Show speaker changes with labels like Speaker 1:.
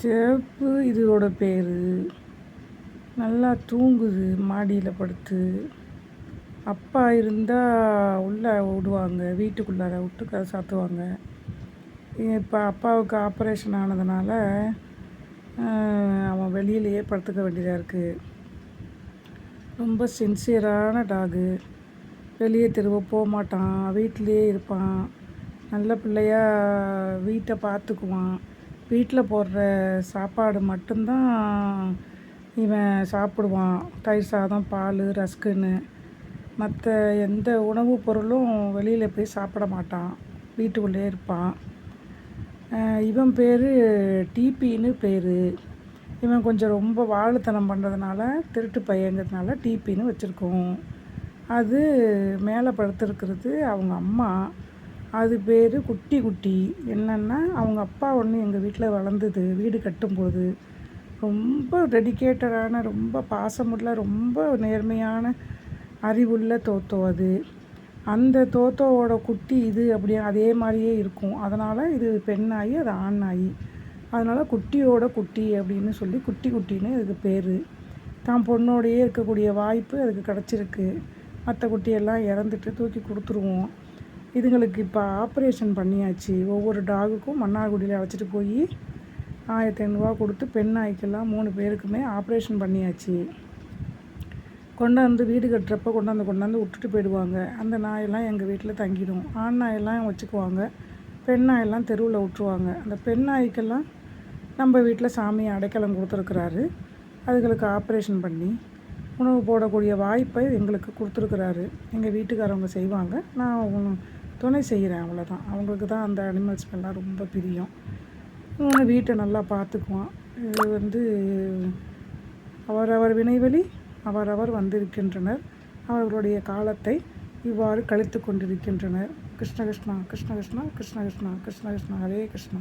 Speaker 1: சிவப்பு இதோட பேர். நல்லா தூங்குது மாடியில் படுத்து. அப்பா இருந்தால் உள்ளே விடுவாங்க வீட்டுக்குள்ளார விட்டு கதை சாத்துவாங்க. இப்போ அப்பாவுக்கு ஆப்ரேஷன் ஆனதுனால அவன் வெளியிலேயே படுத்துக்க வேண்டியதாக இருக்குது ரொம்ப சின்சியரான டாகு வெளியே தெருவ போக மாட்டான் வீட்டிலையே இருப்பான். நல்ல பிள்ளையாக வீட்டை பார்த்துக்குவான். வீட்டில் போடுற சாப்பாடு மட்டும்தான் இவன் சாப்பிடுவான். தயிர் சாதம் பால் ரஸ்க்குன்னு. மற்ற எந்த உணவுப் பொருளும் வெளியில் போய் சாப்பிட மாட்டான். வீட்டுக்குள்ளே இருப்பான். இவன் பேர் டிபின்னு பேர். இவன் கொஞ்சம் ரொம்ப வாழுத்தனம் பண்ணுறதுனால திருட்டு பையங்கிறதுனால டிபின்னு வச்சுருக்கோம். அது மேலே படுத்துருக்கிறது அவங்க அம்மா. அது பேர் குட்டி குட்டி. என்னென்னா அவங்க அப்பா ஒன்று எங்கள் வீட்டில் வளர்ந்தது. வீடு கட்டும்போது ரொம்ப டெடிக்கேட்டடான ரொம்ப பாசமுள்ள ரொம்ப நேர்மையான அறிவுள்ள தோத்தோ அது. அந்த தோத்தோவோட குட்டி இது அப்படி அதே மாதிரியே இருக்கும். அதனால் இது பெண்ணாகி அது ஆணாகி அதனால் குட்டியோட குட்டி அப்படின்னு சொல்லி குட்டி குட்டின்னு இதுக்கு பேர். தான் பொண்ணோடையே இருக்கக்கூடிய வாய்ப்பு அதுக்கு கிடச்சிருக்கு. மற்ற குட்டியெல்லாம் இறந்துட்டு தூக்கி கொடுத்துருவோம். இதுங்களுக்கு இப்போ ஆப்ரேஷன் பண்ணியாச்சு. ஒவ்வொரு டாகுக்கும் மன்னார்குடியில் அழைச்சிட்டு போய் ஆயிரத்தி ஐநூறுரூவா கொடுத்து பெண் நாய்க்கெல்லாம் மூணு பேருக்குமே ஆப்ரேஷன் பண்ணியாச்சு. கொண்டாந்து வீடு கட்டுறப்ப கொண்டாந்து கொண்டாந்து விட்டுட்டு போயிடுவாங்க. அந்த நாயெல்லாம் எங்கள் வீட்டில் தங்கிடும். ஆண் நாயெல்லாம் வச்சுக்குவாங்க. பெண் நாயெல்லாம் தெருவில் விட்ருவாங்க அந்த பெண் நாய்க்கெல்லாம் நம்ம வீட்டில் சாமி அடைக்கலம் கொடுத்துருக்குறாரு. அதுகளுக்கு ஆப்ரேஷன் பண்ணி உணவு போடக்கூடிய வாய்ப்பை எங்களுக்கு கொடுத்துருக்குறாரு. எங்கள் வீட்டுக்காரவங்க செய்வாங்க. நான் துணை செய்கிறேன் அவ்வளோதான் அவங்களுக்கு தான் அந்த அனிமல்ஸ் மேலாம் ரொம்ப பிரியம். வீட்டை நல்லா பார்த்துக்குவான். இது வந்து அவரவர் வினைவெளி அவரவர் வந்திருக்கின்றனர். அவர்களுடைய காலத்தை இவ்வாறு கழித்து கொண்டிருக்கின்றனர். கிருஷ்ண கிருஷ்ணா கிருஷ்ண கிருஷ்ணா கிருஷ்ண கிருஷ்ணா கிருஷ்ண கிருஷ்ணா ஹரே கிருஷ்ணா.